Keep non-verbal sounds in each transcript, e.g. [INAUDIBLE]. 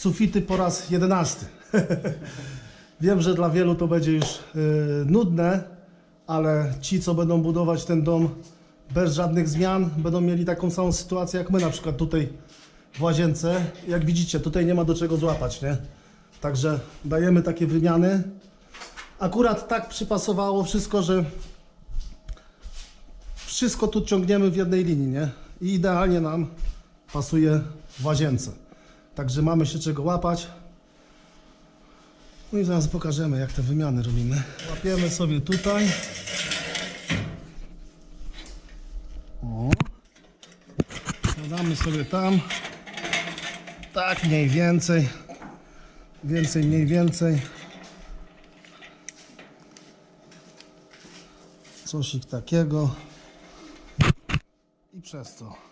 sufity po raz jedenasty. [LAUGHS] Wiem, że dla wielu to będzie już y, nudne, ale ci, co będą budować ten dom bez żadnych zmian, będą mieli taką samą sytuację jak my, na przykład tutaj w łazience. Jak widzicie, tutaj nie ma do czego złapać, nie? Także dajemy takie wymiany. Akurat tak przypasowało wszystko, że wszystko tu ciągniemy w jednej linii, nie? I idealnie nam pasuje w łazience. Także mamy się czego łapać. No i zaraz pokażemy, jak te wymiany robimy. Łapiemy sobie tutaj. O. Dodamy sobie tam. Tak mniej więcej. Więcej, mniej więcej. Cosik takiego. I przez to.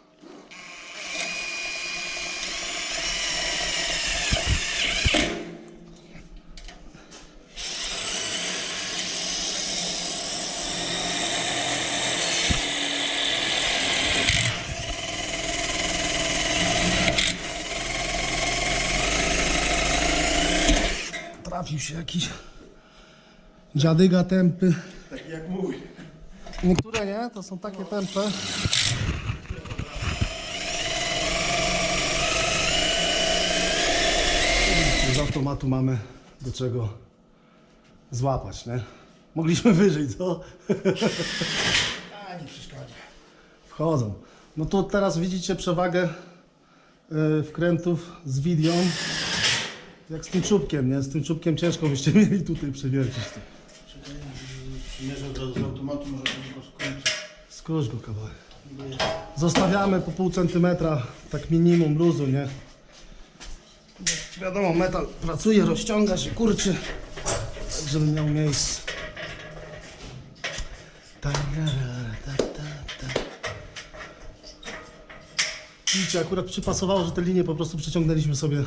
Trafił się jakiś dziadyga tępy. Taki jak mój. Niektóre nie, to są takie tępe. Z automatu mamy do czego złapać, nie? Mogliśmy wyżej, co? A, nie przeszkadza. Wchodzą. No to teraz widzicie przewagę y, wkrętów z widią. Jak z tym czubkiem, nie? Z tym czubkiem ciężko byście [LAUGHS] mieli tutaj przewiercić. to. Przymierzę od razu z automatu, może to tylko skończę. Skróć go kawałek. Zostawiamy po pół centymetra, tak minimum luzu, nie? Wiadomo, metal pracuje, rozciąga się, kurczy, tak żeby miał miejsce. Widzicie, akurat przypasowało, że te linie po prostu przeciągnęliśmy sobie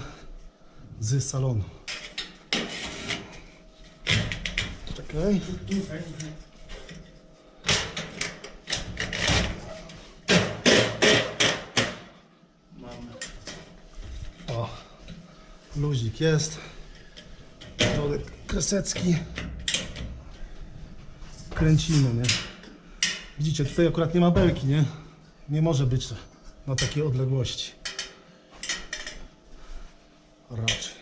z salonu. Czekaj. O, luzik jest. Środek kresecki. Kręcimy, nie? Widzicie, tutaj akurat nie ma belki, nie? Nie może być na takiej odległości. Raczej.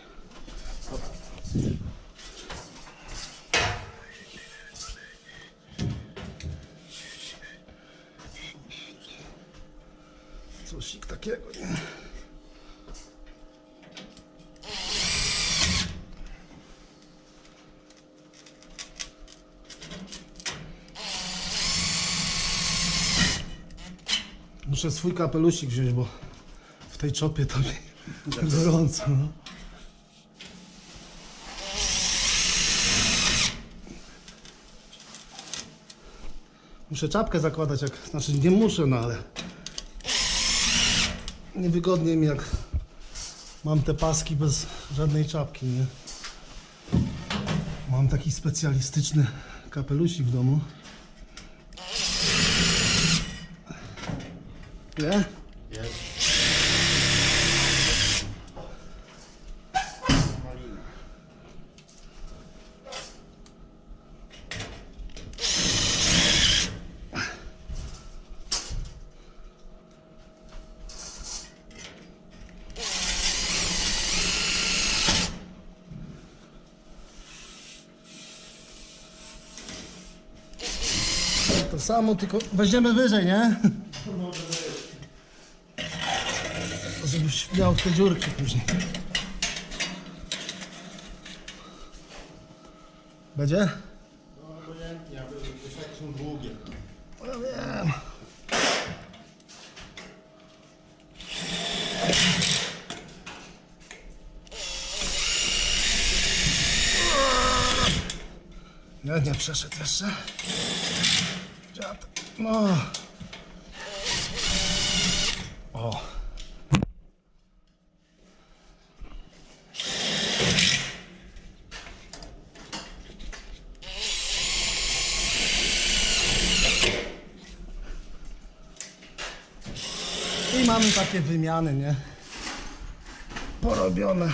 Cosik takiego, nie? Muszę swój kapelusik wziąć, bo w tej czopie to mi gorąco. No. Muszę czapkę zakładać, jak, znaczy nie muszę, no ale niewygodnie mi jak mam te paski bez żadnej czapki, nie? Mam taki specjalistyczny kapelusik w domu. Nie? Jest. To samo, tylko weźmiemy wyżej, nie? [LAUGHS] Żebyś miał te dziurki później. Będzie? No obojętnie, aby wieszaki są długie. No Ja wiem. Nie, nie przeszedł jeszcze. No. O. I mamy takie wymiany, nie? porobione.